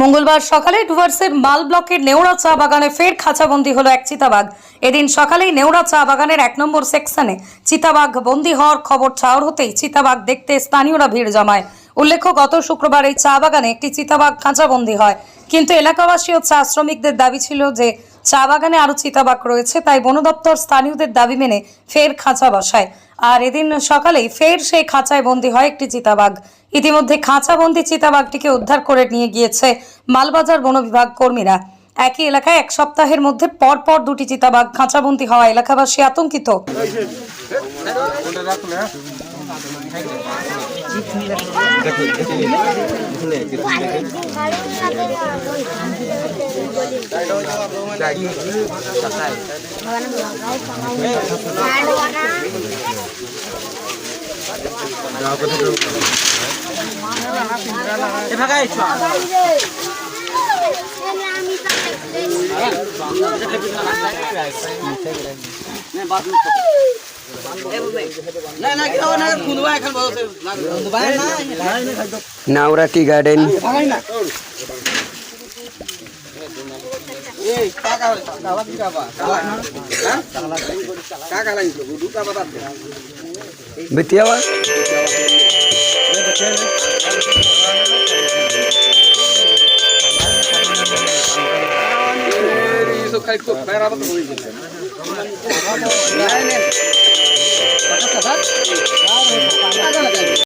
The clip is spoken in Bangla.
মঙ্গলবার সকালে ডুয়ার্সের মাল ব্লকের নেওড়া চা বাগানে ফের খাঁচাবন্দি হলো এক চিতাবাঘ। এদিন সকালেই নেওড়া চা বাগানের এক নম্বর সেকশনে চিতাবাঘ বন্দি হওয়ার খবর ছাওর হতেই চিতাবাঘ দেখতে স্থানীয়রা ভিড় জমায়। উল্লেখ্য, গত শুক্রবার এই চা বাগানে একটি চিতাবাঘ খাঁচাবন্দি হয়। কিন্তু এলাকাবাসী ও চা শ্রমিকদের দাবি ছিল যে চা বাগানে আরও চিতাবাঘ রয়েছে তাই বন দপ্তর স্থানীয়দের দাবি মেনে ফের খাঁচা বসায় আর এদিন সকালেই ফের সেই খাঁচায় বন্দী হয় একটি চিতাবাঘ ইতিমধ্যে খাঁচাবন্দি চিতাবাঘটিকে উদ্ধার করে নিয়ে গিয়েছে মালবাজার বন বিভাগ কর্মীরা একই এলাকায় এক সপ্তাহের মধ্যে পরপর দুটি চিতাবাঘ খাঁচাবন্দি হওয়া এলাকাবাসী আতঙ্কিত আমি নাওরা টি গার্ডেন বেতিয়াবা કઈ બરાબર હોય છે